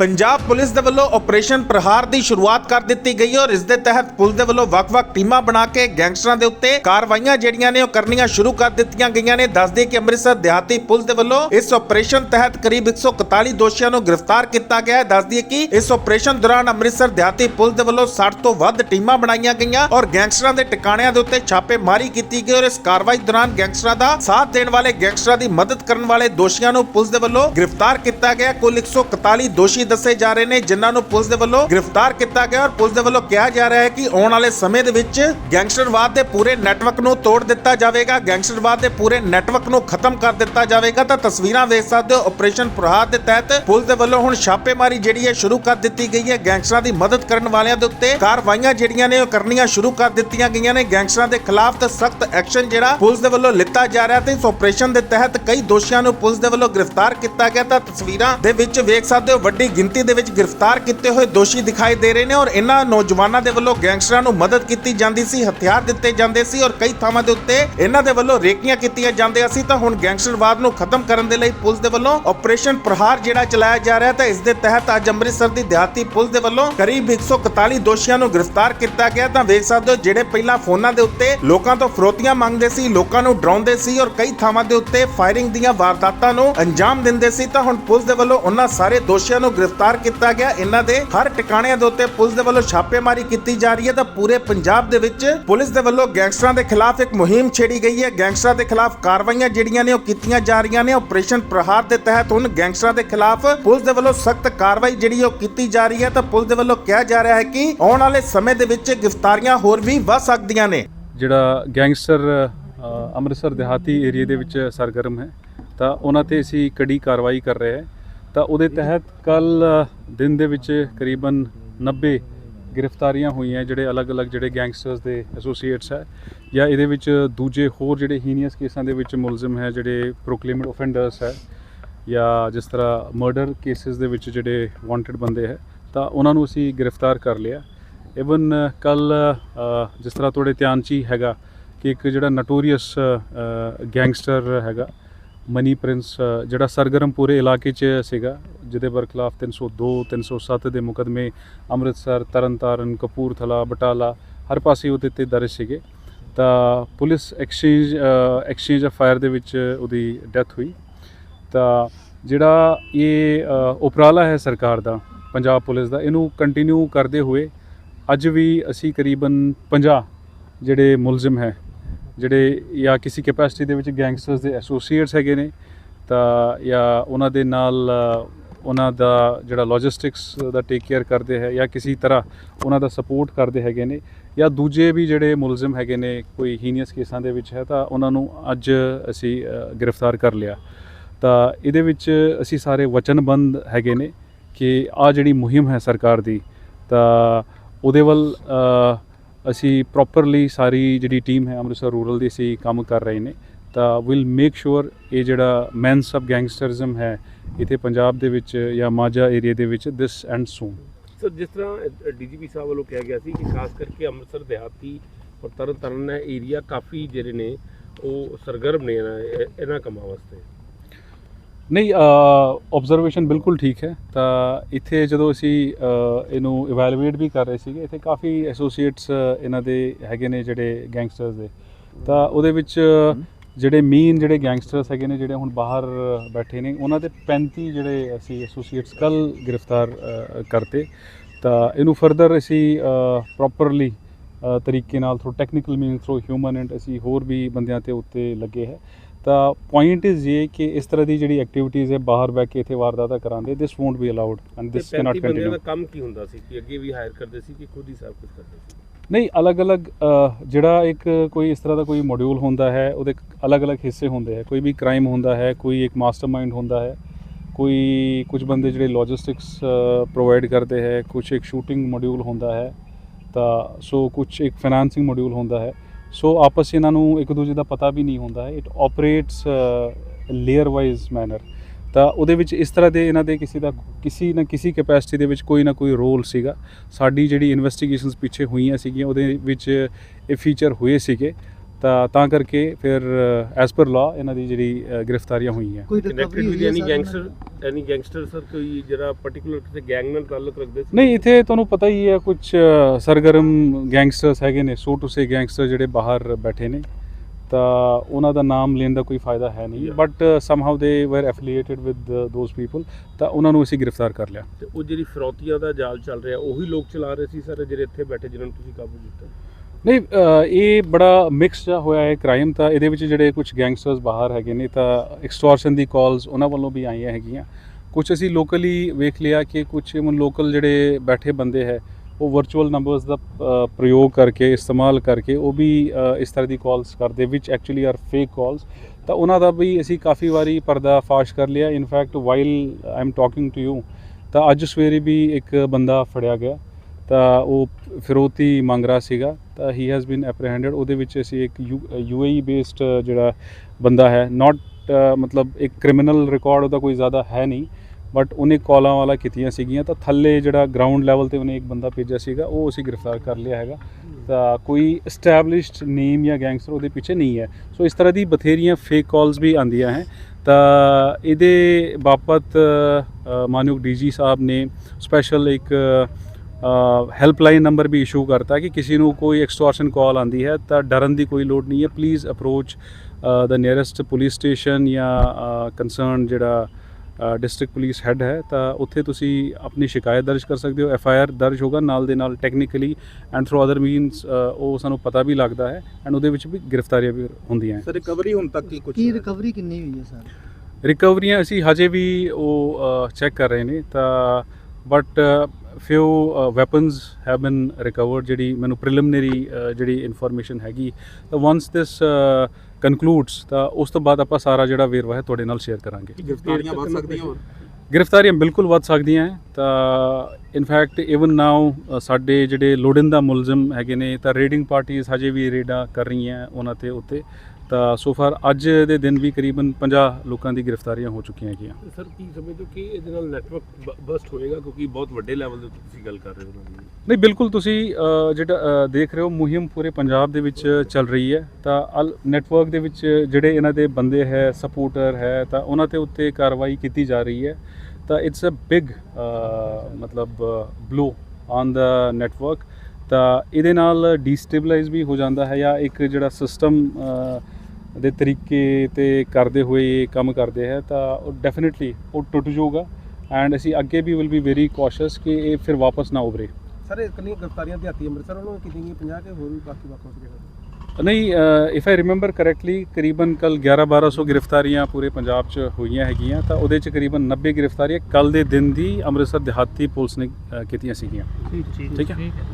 Punjab police ਦੇ ਵੱਲੋਂ operation ਪ੍ਰਹਾਰ ਦੀ ਸ਼ੁਰੂਆਤ ਕਰ ਦਿੱਤੀ ਗਈ ਔਰ ਇਸ ਦੇ ਤਹਿਤ ਪੁਲਿਸ ਦੇ ਵੱਲੋਂ ਵੱਖ-ਵੱਖ ਟੀਮਾਂ ਬਣਾ ਕੇ ਗੈਂਗਸਟਰਾਂ ਦੇ ਉੱਤੇ ਕਾਰਵਾਈਆਂ ਜਿਹੜੀਆਂ ਨੇ ਉਹ ਕਰਨੀਆਂ ਸ਼ੁਰੂ ਕਰ ਦਿੱਤੀਆਂ ਗਈਆਂ ਨੇ। ਦੱਸਦੇ ਕਿ ਅੰਮ੍ਰਿਤਸਰ ਦਿਹਾਤੀ ਪੁਲਿਸ ਦੇ ਵੱਲੋਂ ਇਸ ਆਪਰੇਸ਼ਨ ਤਹਿਤ ਕਰੀਬ 141 ਦੋਸ਼ੀਆਂ ਨੂੰ ਗ੍ਰਿਫਤਾਰ ਕੀਤਾ ਗਿਆ ਹੈ। ਦੱਸਦੀ ਹੈ ਕਿ ਇਸ ਆਪਰੇਸ਼ਨ ਦੌਰਾਨ ਅੰਮ੍ਰਿਤਸਰ ਦਿਹਾਤੀ ਪੁਲਿਸ ਦੇ ਵੱਲੋਂ 60 ਤੋਂ ਵੱਧ ਟੀਮਾਂ ਬਣਾਈਆਂ ਗਈਆਂ ਔਰ ਗੈਂਗਸਟਰਾਂ ਦੇ ਟਿਕਾਣਿਆਂ ਦੇ ਉੱਤੇ ਛਾਪੇਮਾਰੀ ਕੀਤੀ ਗਈ ਔਰ ਇਸ ਕਾਰਵਾਈ ਦੌਰਾਨ ਗੈਂਗਸਟਰਾਂ ਦਾ ਸਾਥ ਦੇਣ ਵਾਲੇ ਗੈਂਗਸਟਰਾਂ ਦੀ ਮਦਦ ਕਰਨ ਵਾਲੇ ਦੋਸ਼ੀਆਂ ਨੂੰ ਪੁਲਿਸ ਦੇ ਵੱਲੋਂ ਗ੍ਰਿਫਤਾਰ ਕੀਤਾ ਗਿਆ। ਕੁੱਲ 141 ਦੋਸ਼ੀ ਦੱਸੇ ਜਾ ਰਹੇ ਨੇ, ਜਿਨ੍ਹਾਂ ਨੂੰ ਪੁਲਿਸ ਦੇ ਵੱਲੋਂ ਗ੍ਰਿਫਤਾਰ ਕੀਤਾ ਗਿਆ ਔਰ ਪੁਲਿਸ ਦੇ ਵੱਲੋਂ ਕਿਹਾ ਜਾ ਰਿਹਾ ਹੈ ਕਿ ਆਉਣ ਵਾਲੇ ਸਮੇਂ ਦੇ ਵਿੱਚ ਗੈਂਗਸਟਰਵਾਦ ਦੇ ਪੂਰੇ ਨੈਟਵਰਕ ਨੂੰ ਤੋੜ ਦਿੱਤਾ ਜਾਵੇਗਾ, ਗੈਂਗਸਟਰਵਾਦ ਦੇ ਪੂਰੇ ਨੈਟਵਰਕ ਨੂੰ ਖਤਮ ਕਰ ਦਿੱਤਾ ਜਾਵੇਗਾ ਤਾਂ ਤਸਵੀਰਾਂ ਵੇਖ ਸਕਦੇ ਹੋ ਆਪਰੇਸ਼ਨ ਪ੍ਰਹਾਰ ਦੇ ਤਹਿਤ ਪੁਲਿਸ ਦੇ ਵੱਲੋਂ ਹੁਣ ਛਾਪੇਮਾਰੀ ਜਿਹੜੀ ਹੈ ਸ਼ੁਰੂ ਕਰ ਦਿੱਤੀ ਗਈ ਹੈ। ਗੈਂਗਸਟਰਾਂ ਦੀ ਮਦਦ ਕਰਨ ਵਾਲਿਆਂ ਦੇ ਉੱਤੇ ਕਾਰਵਾਈਆਂ ਜਿਹੜੀਆਂ ਨੇ ਉਹ ਕਰਨੀਆਂ ਸ਼ੁਰੂ ਕਰ ਦਿੱਤੀਆਂ ਗਈਆਂ ਨੇ। ਗੈਂਗਸਟਰਾਂ ਦੇ ਖਿਲਾਫ ਤਾਂ ਸਖਤ ਐਕਸ਼ਨ ਜਿਹੜਾ ਪੁਲਿਸ ਦੇ ਵੱਲੋਂ ਲਿੱਤਾ ਜਾ ਰਿਹਾ ਤੇ ਇਸ ਆਪਰੇਸ਼ਨ ਦੇ ਤਹਿਤ ਕਈ ਦੋਸ਼ੀਆਂ ਨੂੰ ਪੁਲਿਸ ਦੇ ਵੱਲੋਂ ਗ੍ਰਿਫਤਾਰ ਕੀਤਾ ਗਿਆ ਤਾਂ ਤਸਵੀਰਾਂ ਦੇ ਵਿੱਚ ਵੇਖ ਸਕਦੇ ਹੋ, ਵੱਡੀ ਗਿਣਤੀ ਦੇ ਵਿੱਚ ਗ੍ਰਿਫਤਾਰ ਕੀਤੇ ਹੋਏ ਦੋਸ਼ੀ ਦਿਖਾਈ ਦੇ ਰਹੇ ਨੇ ਔਰ ਇਹਨਾਂ ਨੌਜਵਾਨਾਂ ਦੇ ਵੱਲੋਂ ਗੈਂਗਸਟਰਾਂ ਨੂੰ ਮਦਦ ਕੀਤੀ ਜਾਂਦੀ ਸੀ, ਹਥਿਆਰ ਦਿੱਤੇ ਜਾਂਦੇ ਸੀ ਔਰ ਕਈ ਥਾਵਾਂ ਦੇ ਉੱਤੇ ਇਹਨਾਂ ਦੇ ਵੱਲੋਂ ਰੇਕੀਆਂ ਕੀਤੀਆਂ ਜਾਂਦੀਆਂ ਸੀ। ਤਾਂ ਹੁਣ ਗੈਂਗਸਟਰਵਾਦ ਨੂੰ ਖਤਮ ਕਰਨ ਦੇ ਲਈ ਪੁਲਿਸ ਦੇ ਵੱਲੋਂ ਆਪਰੇਸ਼ਨ ਪ੍ਰਹਾਰ ਜਿਹੜਾ ਚਲਾਇਆ ਜਾ ਰਿਹਾ ਤਾਂ ਇਸ ਦੇ ਤਹਿਤ ਅੱਜ ਅੰਮ੍ਰਿਤਸਰ ਦੀ ਦਿਹਾਤੀ ਪੁਲਿਸ ਦੇ ਵੱਲੋਂ ਕਰੀਬ 141 ਦੋਸ਼ੀਆਂ ਨੂੰ ਗ੍ਰਿਫਤਾਰ ਕੀਤਾ ਗਿਆ। ਤਾਂ ਵੇਖ ਸਕਦੇ ਹੋ ਜਿਹੜੇ ਪਹਿਲਾਂ ਫੋਨਾਂ ਦੇ ਉੱਤੇ ਲੋਕਾਂ ਤੋਂ ਫਰੋਤੀਆਂ ਮੰਗਦੇ ਸੀ, ਲੋਕਾਂ ਨੂੰ ਡਰਾਉਂਦੇ ਸੀ ਔਰ ਕਈ ਥਾਵਾਂ ਦੇ ਉੱਤੇ ਫਾਇਰਿੰਗ ਦੀਆਂ ਵਾਰਦਾਤਾਂ ਨੂੰ ਅੰਜਾਮ ਦਿੰਦੇ ਸੀ। ਤਾਂ ਹੁਣ ਪੁਲਿਸ ਦੇ ਵੱਲੋਂ ਉਹਨਾਂ ਸਾਰੇ ਦੋਸ਼ੀਆਂ ਨੂੰ ਗ੍ਰਿਫਤਾਰ ਕੀਤਾ ਗਿਆ। ਇਹਨਾਂ ਦੇ ਹਰ ਟਿਕਾਣਿਆਂ ਦੇ ਉੱਤੇ ਪੁਲਿਸ ਦੇ ਵੱਲੋਂ ਛਾਪੇਮਾਰੀ ਕੀਤੀ ਜਾ ਰਹੀ ਹੈ ਤਾਂ ਪੂਰੇ ਪੰਜਾਬ ਦੇ ਵਿੱਚ ਪੁਲਿਸ ਦੇ ਵੱਲੋਂ ਗੈਂਗਸਟਰਾਂ ਦੇ ਖਿਲਾਫ ਇੱਕ ਮੁਹਿੰਮ ਛੇੜੀ ਗਈ ਹੈ। ਗੈਂਗਸਟਰਾਂ ਦੇ ਖਿਲਾਫ ਕਾਰਵਾਈਆਂ ਜਿਹੜੀਆਂ ਨੇ ਉਹ ਕੀਤੀਆਂ ਜਾ ਰਹੀਆਂ ਨੇ। ਆਪਰੇਸ਼ਨ ਪ੍ਰਹਾਰ ਦੇ ਤਹਿਤ ਹੁਣ ਗੈਂਗਸਟਰਾਂ ਦੇ ਖਿਲਾਫ ਪੁਲਿਸ ਦੇ ਵੱਲੋਂ ਸਖਤ ਕਾਰਵਾਈ ਜਿਹੜੀ ਉਹ ਕੀਤੀ ਜਾ ਰਹੀ ਹੈ ਤਾਂ ਪੁਲਿਸ ਦੇ ਵੱਲੋਂ ਕਿਹਾ ਜਾ ਰਿਹਾ ਹੈ ਕਿ ਆਉਣ ਵਾਲੇ ਸਮੇਂ ਦੇ ਵਿੱਚ ਗ੍ਰਿਫਤਾਰੀਆਂ ਹੋਰ ਵੀ ਵੱਧ ਸਕਦੀਆਂ ਨੇ। ਜਿਹੜਾ ਗੈਂਗਸਟਰ ਅੰਮ੍ਰਿਤਸਰ ਦਿਹਾਤੀ ਏਰੀਆ ਦੇ ਵਿੱਚ ਸਰਗਰਮ ਹੈ ਤਾਂ ਉਹਨਾਂ ਤੇ ਅਸੀਂ ਕੜੀ ਕਾਰਵਾਈ ਕਰ ਰਹੇ ਹਾਂ। ਤਾਂ ਉਹਦੇ ਤਹਿਤ ਕੱਲ ਦਿਨ ਦੇ ਵਿੱਚ ਕਰੀਬਨ 90 ਗ੍ਰਿਫਤਾਰੀਆਂ ਹੋਈਆਂ ਜਿਹੜੇ ਅਲੱਗ-ਅਲੱਗ ਜਿਹੜੇ ਗੈਂਗਸਟਰਸ ਦੇ ਐਸੋਸੀਏਟਸ ਹੈ ਜਾਂ ਇਹਦੇ ਵਿੱਚ ਦੂਜੇ ਹੋਰ ਜਿਹੜੇ ਹੀਨੀਅਸ ਕੇਸਾਂ ਦੇ ਵਿੱਚ ਮੁਲਜ਼ਮ ਹੈ ਜਿਹੜੇ ਪ੍ਰੋਕਲੇਮਡ ਆਫੈਂਡਰਸ ਹੈ ਜਾਂ ਜਿਸ ਤਰ੍ਹਾਂ ਮਰਡਰ ਕੇਸਿਸ ਦੇ ਵਿੱਚ ਜਿਹੜੇ ਵਾਂਟਡ ਬੰਦੇ ਹੈ, ਤਾਂ ਉਹਨਾਂ ਨੂੰ ਅਸੀਂ ਗ੍ਰਿਫਤਾਰ ਕਰ ਲਿਆ। ਇਵਨ ਕੱਲ ਜਿਸ ਤਰ੍ਹਾਂ ਤੁਹਾਡੇ ਧਿਆਨ 'ਚ ਹੀ ਹੈਗਾ ਕਿ ਇੱਕ ਜਿਹੜਾ ਨਟੋਰੀਅਸ ਗੈਂਗਸਟਰ ਹੈਗਾ ਮਨੀ ਪ੍ਰਿੰਸ ਜਿਹੜਾ ਸਰਗਰਮ ਪੂਰੇ ਇਲਾਕੇ 'ਚ ਸੀਗਾ, ਜਿਹਦੇ ਬਰਖਲਾਫ 302 307 ਦੇ ਮੁਕਦਮੇ ਅੰਮ੍ਰਿਤਸਰ, ਤਰਨਤਾਰਨ, ਕਪੂਰਥਲਾ, ਬਟਾਲਾ, ਹਰ ਪਾਸੇ ਉਹਦੇ ਤੇ ਦਰਜ ਸੀਗੇ। ਤਾਂ police exchange exchange of fire ਦੇ ਵਿੱਚ ਉਹਦੀ ਡੈਥ ਹੋਈ। ਤਾਂ ਜਿਹੜਾ ਇਹ ਉਪਰਾਲਾ ਹੈ ਸਰਕਾਰ ਦਾ, ਪੰਜਾਬ ਪੁਲਿਸ ਦਾ, ਇਹਨੂੰ ਕੰਟੀਨਿਊ ਕਰਦੇ ਹੋਏ ਅੱਜ ਵੀ ਅਸੀਂ ਕਰੀਬਨ 50 ਜਿਹੜੇ ਮੁਲਜ਼ਮ ਹੈ ਜਿਹੜੇ ਜਾਂ ਕਿਸੇ ਕੈਪੈਸਿਟੀ ਦੇ ਵਿੱਚ ਗੈਂਗਸਟਰਸ ਦੇ ਐਸੋਸੀਏਟਸ ਹੈਗੇ ਨੇ, ਤਾਂ ਜਾਂ ਉਹਨਾਂ ਦੇ ਨਾਲ ਉਹਨਾਂ ਦਾ ਜਿਹੜਾ ਲੌਜਿਸਟਿਕਸ ਦਾ ਟੇਕ ਕੇਅਰ ਕਰਦੇ ਹੈ ਜਾਂ ਕਿਸੇ ਤਰ੍ਹਾਂ ਉਹਨਾਂ ਦਾ ਸਪੋਰਟ ਕਰਦੇ ਹੈਗੇ ਨੇ, ਜਾਂ ਦੂਜੇ ਵੀ ਜਿਹੜੇ ਮੁਲਜ਼ਮ ਹੈਗੇ ਨੇ, ਕੋਈ ਹੀਨੀਅਸ ਕੇਸਾਂ ਦੇ ਵਿੱਚ ਹੈ, ਤਾਂ ਉਹਨਾਂ ਨੂੰ ਅੱਜ ਅਸੀਂ ਗ੍ਰਿਫਤਾਰ ਕਰ ਲਿਆ। ਤਾਂ ਇਹਦੇ ਵਿੱਚ ਅਸੀਂ ਸਾਰੇ ਵਚਨਬੰਦ ਹੈਗੇ ਨੇ ਕਿ ਆ ਜਿਹੜੀ ਮੁਹਿੰਮ ਹੈ ਸਰਕਾਰ ਦੀ, ਤਾਂ ਉਹਦੇ ਵੱਲ ਅਸੀਂ ਪ੍ਰੋਪਰਲੀ ਸਾਰੀ ਜਿਹੜੀ ਟੀਮ ਹੈ ਅੰਮ੍ਰਿਤਸਰ ਰੂਰਲ ਦੀ ਅਸੀਂ ਕੰਮ ਕਰ ਰਹੇ ਨੇ, ਤਾਂ ਵਿਲ ਮੇਕ ਸ਼ੋਰ ਇਹ ਜਿਹੜਾ ਮੈਨ ਸਬ ਗੈਂਗਸਟਰਿਜ਼ਮ ਹੈ ਇਥੇ ਪੰਜਾਬ ਦੇ ਵਿੱਚ ਜਾਂ ਮਾਝਾ ਏਰੀਆ ਦੇ ਵਿੱਚ ਦਿਸ ਐਂਡ ਸੂਨ ਸਰ ਜਿਸ ਤਰ੍ਹਾਂ ਡੀਜੀਪੀ ਸਾਹਿਬ ਵੱਲੋਂ ਕਿਹਾ ਗਿਆ ਸੀ ਕਿ ਖਾਸ ਕਰਕੇ ਅੰਮ੍ਰਿਤਸਰ ਦਿਹਾਤੀ ਔਰ ਤਰਨ ਤਾਰਨ ਏਰੀਆ ਕਾਫੀ ਜਿਹੜੇ ਨੇ ਉਹ ਸਰਗਰਮ ਨੇ ਇਹਨਾਂ- ਇਹਨਾਂ ਕੰਮਾਂ ਵਾਸਤੇ। ਨਹੀਂ ਆਬਜ਼ਰਵੇਸ਼ਨ ਬਿਲਕੁਲ ਠੀਕ ਹੈ। ਤਾਂ ਇੱਥੇ ਜਦੋਂ ਅਸੀਂ ਇਹਨੂੰ ਇਵੈਲੂਏਟ ਵੀ ਕਰ ਰਹੇ ਸੀਗੇ, ਇੱਥੇ ਕਾਫੀ ਐਸੋਸੀਏਟਸ ਇਹਨਾਂ ਦੇ ਹੈਗੇ ਨੇ ਜਿਹੜੇ ਗੈਂਗਸਟਰਸ ਦੇ। ਤਾਂ ਉਹਦੇ ਵਿੱਚ ਜਿਹੜੇ ਮੇਨ ਜਿਹੜੇ ਗੈਂਗਸਟਰਸ ਹੈਗੇ ਨੇ, ਜਿਹੜੇ ਹੁਣ ਬਾਹਰ ਬੈਠੇ ਨੇ, ਉਹਨਾਂ ਦੇ 35 ਜਿਹੜੇ ਅਸੀਂ ਐਸੋਸੀਏਟਸ ਕੱਲ ਗ੍ਰਿਫਤਾਰ ਕਰਤੇ। ਤਾਂ ਇਹਨੂੰ ਫਰਦਰ ਅਸੀਂ ਪ੍ਰੋਪਰਲੀ ਤਰੀਕੇ ਨਾਲ through technical means through human and ਅਸੀਂ ਹੋਰ ਵੀ ਬੰਦਿਆਂ ਤੇ ਉੱਤੇ ਲੱਗੇ ਹੈ। ਤਾਂ ਪੁਆਇੰਟ ਇਜ਼ ਇਹ ਕਿ ਇਸ ਤਰ੍ਹਾਂ ਦੀ ਜਿਹੜੀ ਐਕਟੀਵਿਟੀਜ਼ ਹੈ ਬਾਹਰ ਬੈ ਕੇ ਇੱਥੇ ਵਾਰਦਾਤਾਂ ਕਰਾਉਂਦੇ this won't be allowed and this cannot 35 ਬੰਦਿਆਂ ਦਾ ਕੰਟੀਨਿਊ ਕੰਮ ਕੀ ਹੁੰਦਾ ਸੀ? ਕਿ ਅੱਗੇ ਵੀ ਹਾਇਰ ਕਰਦੇ ਸੀ ਕਿ ਖੁਦ ਹੀ ਸਭ ਕੁਝ ਕਰਦੇ ਸੀ? ਨਹੀਂ ਅਲੱਗ-ਅਲੱਗ ਜਿਹੜਾ ਇੱਕ ਕੋਈ ਇਸ ਤਰ੍ਹਾਂ ਦਾ ਕੋਈ ਮੋਡਿਊਲ ਹੁੰਦਾ ਹੈ ਉਹਦੇ ਅਲੱਗ-ਅਲੱਗ ਹਿੱਸੇ ਹੁੰਦੇ ਹੈ। ਕੋਈ ਵੀ ਕ੍ਰਾਈਮ ਹੁੰਦਾ ਹੈ ਕੋਈ ਇੱਕ ਮਾਸਟਰਮਾਈਂਡ ਹੁੰਦਾ ਹੈ ਕੋਈ ਕੁਝ ਬੰਦੇ ਜਿਹੜੇ ਲੌਜਿਸਟਿਕਸ ਪ੍ਰੋਵਾਈਡ ਕਰਦੇ ਹੈ ਕੁਝ ਇੱਕ ਸ਼ੂਟਿੰਗ ਮੋਡਿਊਲ ਹੁੰਦਾ ਹੈ ਤਾਂ ਸੋ ਕੁਝ ਇੱਕ ਫਾਈਨਾਂਸਿੰਗ ਮੋਡਿਊਲ ਹੁੰਦਾ ਹੈ। ਸੋ ਆਪਸ 'ਚ ਇਹਨਾਂ ਨੂੰ ਇੱਕ ਦੂਜੇ ਦਾ ਪਤਾ ਵੀ ਨਹੀਂ ਹੁੰਦਾ। It operates layer wise manner ਤਾਂ ਉਹਦੇ ਵਿੱਚ ਇਸ ਤਰ੍ਹਾਂ ਦੇ ਇਹਨਾਂ ਦੇ ਕਿਸੇ ਦਾ, ਕਿਸੇ ਨਾ ਕਿਸੇ ਕੈਪੈਸਿਟੀ ਦੇ ਵਿੱਚ ਕੋਈ ਨਾ ਕੋਈ ਰੋਲ ਸੀਗਾ। ਸਾਡੀ ਜਿਹੜੀ ਇਨਵੈਸਟੀਗੇਸ਼ਨਸ ਪਿੱਛੇ ਹੋਈਆਂ ਸੀਗੀਆਂ, ਉਹਦੇ ਵਿੱਚ ਇਹ ਫੀਚਰ ਹੋਏ ਸੀਗੇ। ਤਾਂ ਤਾਂ ਕਰਕੇ ਫਿਰ ਐਸ ਪਰ ਲਾ ਇਹਨਾਂ ਦੀ ਜਿਹੜੀ ਗ੍ਰਿਫਤਾਰੀਆਂ ਹੋਈਆਂ। ਕੋਈ ਕਨੈਕਟਡ ਰਿਕਵਰੀ ਹੋਈ any gangster any gangster sir ਕੋਈ ਜਿਹੜਾ ਪਾਰਟਿਕੂਲਰ ਕਿਸੇ ਗੈਂਗ ਨਾਲ ਤਾਲੁਕ ਰੱਖਦੇ ਸੀ? ਨਹੀਂ ਇੱਥੇ ਤੁਹਾਨੂੰ ਪਤਾ ਹੀ ਹੈ ਕੁਝ ਸਰਗਰਮ ਗੈਂਗਸਟਰਸ ਹੈਗੇ ਨੇ ਸੋ ਟੂ ਸੇ ਗੈਂਗਸਟਰ ਜਿਹੜੇ ਬਾਹਰ ਬੈਠੇ ਨੇ ਤਾਂ ਉਹਨਾਂ ਦਾ ਨਾਮ ਲੈਣ ਦਾ ਕੋਈ ਫਾਇਦਾ ਹੈ ਨਹੀਂ. ਬਟ ਸਮਹਾਉ ਦੇ ਵਰ ਐਫੀਲੀਏਟਡ ਵਿਦ ਦੋਜ਼ ਪੀਪਲ ਤਾਂ ਉਹਨਾਂ ਨੂੰ ਅਸੀਂ ਗ੍ਰਿਫਤਾਰ ਕਰ ਲਿਆ। ਤੇ ਉਹ ਜਿਹੜੀ ਫਰੌਤੀਆਂ ਦਾ ਜਾਲ ਚੱਲ ਰਿਹਾ ਉਹੀ ਲੋਕ ਚਲਾ ਰਹੇ ਸੀ ਸਰ ਜਿਹੜੇ ਇੱਥੇ ਬੈਠੇ ਜਿਨ੍ਹਾਂ ਨੂੰ ਤੁਸੀਂ ਕਾਬੂ ਕੀਤਾ? ਨਹੀਂ ਇਹ ਬੜਾ ਮਿਕਸ ਜਿਹਾ ਹੋਇਆ ਹੈ ਕ੍ਰਾਈਮ ਤਾਂ। ਇਹਦੇ ਵਿੱਚ ਜਿਹੜੇ ਕੁਝ ਗੈਂਗਸਟਰਸ ਬਾਹਰ ਹੈਗੇ ਨੇ, ਤਾਂ ਐਕਸਟੋਰਸ਼ਨ ਦੀ ਕਾਲਸ ਉਹਨਾਂ ਵੱਲੋਂ ਵੀ ਆਈਆਂ ਹੈਗੀਆਂ। ਕੁਝ ਅਸੀਂ ਲੋਕਲੀ ਵੇਖ ਲਿਆ ਕਿ ਕੁਝ ਮਨ ਲੋਕਲ ਜਿਹੜੇ ਬੈਠੇ ਬੰਦੇ ਹੈ, ਉਹ ਵਰਚੁਅਲ ਨੰਬਰਸ ਦਾ ਪ੍ਰਯੋਗ ਕਰਕੇ, ਇਸਤੇਮਾਲ ਕਰਕੇ ਉਹ ਵੀ ਇਸ ਤਰ੍ਹਾਂ ਦੀ ਕਾਲਸ ਕਰਦੇ ਵਿੱਚ ਐਕਚੁਅਲੀ ਆਰ ਫੇਕ ਕਾਲਸ ਤਾਂ ਉਹਨਾਂ ਦਾ ਵੀ ਅਸੀਂ ਕਾਫੀ ਵਾਰੀ ਪਰਦਾ ਫਾਸ਼ ਕਰ ਲਿਆ। In fact while I am talking to you ਤਾਂ ਅੱਜ ਸਵੇਰੇ ਵੀ ਇੱਕ ਬੰਦਾ ਫੜਿਆ ਗਿਆ। ਤਾਂ ਉਹ ਫਿਰੋਤੀ ਮੰਗ ਰਿਹਾ ਸੀਗਾ ਤਾਂ ਹੀ ਹੈਜ਼ ਬੀਨ ਐਪਰੀਹੈਂਡਡ ਉਹਦੇ ਵਿੱਚ ਅਸੀਂ ਇੱਕ ਯੂਏਈ ਬੇਸਡ ਜਿਹੜਾ ਬੰਦਾ ਹੈ ਨਾਟ ਮਤਲਬ ਇੱਕ ਕ੍ਰਿਮੀਨਲ ਰਿਕਾਰਡ ਉਹਦਾ ਕੋਈ ਜ਼ਿਆਦਾ ਹੈ ਨਹੀਂ ਬਟ ਉਹਨੇ ਕਾਲਾਂ ਵਾਲਾ ਕੀਤੀਆਂ ਸੀਗੀਆਂ ਤਾਂ ਥੱਲੇ ਜਿਹੜਾ ਗਰਾਊਂਡ ਲੈਵਲ ਤੇ ਉਹਨੇ ਇੱਕ ਬੰਦਾ ਭੇਜਿਆ ਸੀਗਾ ਉਹ ਅਸੀਂ ਗ੍ਰਿਫਤਾਰ ਕਰ ਲਿਆ ਹੈਗਾ। ਤਾਂ ਕੋਈ ਐਸਟੈਬਲਿਸ਼ਡ ਨੇਮ ਜਾਂ ਗੈਂਗਸਟਰ ਉਹਦੇ ਪਿੱਛੇ ਨਹੀਂ ਹੈ। ਸੋ ਇਸ ਤਰ੍ਹਾਂ ਦੀ ਬਥੇਰੀਆਂ ਫੇਕ ਕਾਲਸ ਵੀ ਆਂਦੀਆਂ ਹੈ। ਤਾਂ ਇਹਦੇ ਬਾਪਤ ਅ, ਮਾਨਯੋਗ ਡੀਜੀ ਸਾਹਿਬ ਨੇ ਸਪੈਸ਼ਲ ਇੱਕ ਹੈਲਪਲਾਈਨ ਨੰਬਰ ਵੀ ਇਸ਼ੂ ਕਰਤਾ ਕਿ ਕਿਸੇ ਨੂੰ ਕੋਈ ਐਕਸਟੋਰਸ਼ਨ ਕਾਲ ਆਂਦੀ ਹੈ ਤਾਂ ਡਰਨ ਦੀ ਕੋਈ ਲੋੜ ਨਹੀਂ ਹੈ। Please approach the nearest police station ਜਾਂ ਕੰਸਰਨ ਜਿਹੜਾ ਡਿਸਟ੍ਰਿਕਟ ਪੁਲਿਸ ਹੈੱਡ ਹੈ ਤਾਂ ਉੱਥੇ ਤੁਸੀਂ ਆਪਣੀ ਸ਼ਿਕਾਇਤ ਦਰਜ ਕਰ ਸਕਦੇ ਹੋ। ਐਫ ਆਈ ਆਰ ਦਰਜ ਹੋਗਾ ਨਾਲ ਦੇ ਨਾਲ technically and through other means ਉਹ ਸਾਨੂੰ ਪਤਾ ਵੀ ਲੱਗਦਾ ਹੈ ਐਂਡ ਉਹਦੇ ਵਿੱਚ ਵੀ ਗ੍ਰਿਫਤਾਰੀਆਂ ਵੀ ਹੁੰਦੀਆਂ ਹੈ। ਸਰ ਰਿਕਵਰੀ ਹੁਣ ਤੱਕ ਕੀ ਕੁਝ ਕੀ ਰਿਕਵਰੀ ਕਿੰਨੀ ਹੋਈ ਹੈ ਸਰ ਰਿਕਵਰੀਆਂ ਅਸੀਂ ਹਜੇ ਵੀ ਉਹ ਚੈੱਕ ਕਰ ਰਹੇ ਨੇ ਤਾਂ but few weapons have been recovered ਜਿਹੜੀ ਮੈਨੂੰ ਪ੍ਰੀਲਿਮਿਨਰੀ ਜਿਹੜੀ ਇਨਫੋਰਮੇਸ਼ਨ ਹੈਗੀ ਤਾਂ ਵਾਂਸ ਦਿਸ ਕਨਕਲੂਡਸ ਤਾਂ ਉਸ ਤੋਂ ਬਾਅਦ ਆਪਾਂ ਸਾਰਾ ਜਿਹੜਾ ਵੇਰਵਾ ਹੈ ਤੁਹਾਡੇ ਨਾਲ ਸ਼ੇਅਰ ਕਰਾਂਗੇ। ਗ੍ਰਿਫਤਾਰੀਆਂ ਵੱਧ ਸਕਦੀਆਂ ਹੋਰ? ਗ੍ਰਿਫਤਾਰੀਆਂ ਬਿਲਕੁਲ ਵੱਧ ਸਕਦੀਆਂ ਤਾਂ ਇਨਫੈਕਟ ਇਵਨ ਨਾਓ ਸਾਡੇ ਜਿਹੜੇ ਲੋੜਿੰਦਾ ਮੁਲਜ਼ਮ ਹੈਗੇ ਨੇ ਤਾਂ ਰੇਡਿੰਗ ਪਾਰਟੀਆਂ ਹਜੇ ਵੀ ਰੇਡਾਂ ਕਰ ਰਹੀਆਂ ਉਹਨਾਂ ਤੇ ਉੱਤੇ। ਤਾਂ ਸੋ ਫਾਰ ਅੱਜ ਦੇ ਦਿਨ ਵੀ ਕਰੀਬਨ 50 ਲੋਕਾਂ ਦੀ ਗ੍ਰਿਫਤਾਰੀਆਂ ਹੋ ਚੁੱਕੀਆਂ ਹੈਗੀਆਂ। ਸਰ ਕੀ ਸਮਝਦੇ ਹੋ ਕਿ ਇਹਦੇ ਨਾਲ ਨੈਟਵਰਕ ਬਸਟ ਹੋਏਗਾ ਕਿਉਂਕਿ ਬਹੁਤ ਵੱਡੇ ਲੈਵਲ ਦੇ ਤੁਸੀਂ ਗੱਲ ਕਰ ਰਹੇ ਹੋ ਨਹੀਂ ਬਿਲਕੁਲ ਤੁਸੀਂ ਜਿਹੜਾ ਦੇਖ ਰਹੇ ਹੋ ਮੁਹਿੰਮ ਪੂਰੇ ਪੰਜਾਬ ਦੇ ਵਿੱਚ ਚੱਲ ਰਹੀ ਹੈ। ਤਾਂ ਅਲ ਨੈਟਵਰਕ ਦੇ ਵਿੱਚ ਜਿਹੜੇ ਇਹਨਾਂ ਦੇ ਬੰਦੇ ਹੈ ਸਪੋਰਟਰ ਹੈ ਤਾਂ ਉਹਨਾਂ ਤੇ ਉੱਤੇ ਕਾਰਵਾਈ ਕੀਤੀ ਜਾ ਰਹੀ ਹੈ। ਤਾਂ ਇਟਸ ਅ ਬਿਗ ਮਤਲਬ ਬਲੋ ਔਨ ਦਾ ਨੈਟਵਰਕ ਤਾਂ ਇਹਦੇ ਨਾਲ ਡੀਸਟੇਬਲਾਈਜ਼ ਵੀ ਹੋ ਜਾਂਦਾ ਹੈ ਜਾਂ ਇੱਕ ਜਿਹੜਾ ਸਿਸਟਮ ਦੇ ਤਰੀਕੇ ਤੇ ਕਰਦੇ ਹੋਏ ਇਹ ਕੰਮ ਕਰਦੇ ਹੈ ਤਾਂ ਉਹ ਡੈਫੀਨਿਟਲੀ ਉਹ ਟੁੱਟ ਜਾਊਗਾ ਐਂਡ ਅਸੀਂ ਅੱਗੇ ਵੀ ਵਿਲ ਬੀ ਵੈਰੀ ਕੌਸ਼ੀਅਸ ਕਿ ਇਹ ਫਿਰ ਵਾਪਸ ਨਾ ਉਭਰੇ। ਸਰ ਇਹ ਕਿੰਨੀਆਂ ਗ੍ਰਿਫਤਾਰੀਆਂ ਦਿਹਾਤੀ ਅੰਮ੍ਰਿਤਸਰ ਵੱਲੋਂ ਗਈਆਂ 50 ਕੇ ਹੋਰ ਵੀ ਬਾਕੀ ਵੱਖ ਵੱਖ ਜਗ੍ਹਾ ਨਹੀਂ ਇਫ ਆਈ ਰਿਮੈਂਬਰ ਕਰੈਕਟਲੀ ਕਰੀਬਨ ਕੱਲ 11 1200 ਗ੍ਰਿਫਤਾਰੀਆਂ ਪੂਰੇ ਪੰਜਾਬ 'ਚ ਹੋਈਆਂ ਹੈਗੀਆਂ ਤਾਂ ਉਹਦੇ 'ਚ ਕਰੀਬਨ 90 ਗ੍ਰਿਫਤਾਰੀਆਂ ਕੱਲ ਦੇ ਦਿਨ ਦੀ ਅੰਮ੍ਰਿਤਸਰ ਦਿਹਾਤੀ ਪੁਲਿਸ ਨੇ ਕੀਤੀਆਂ ਸੀਗੀਆਂ। ਠੀਕ ਹੈ।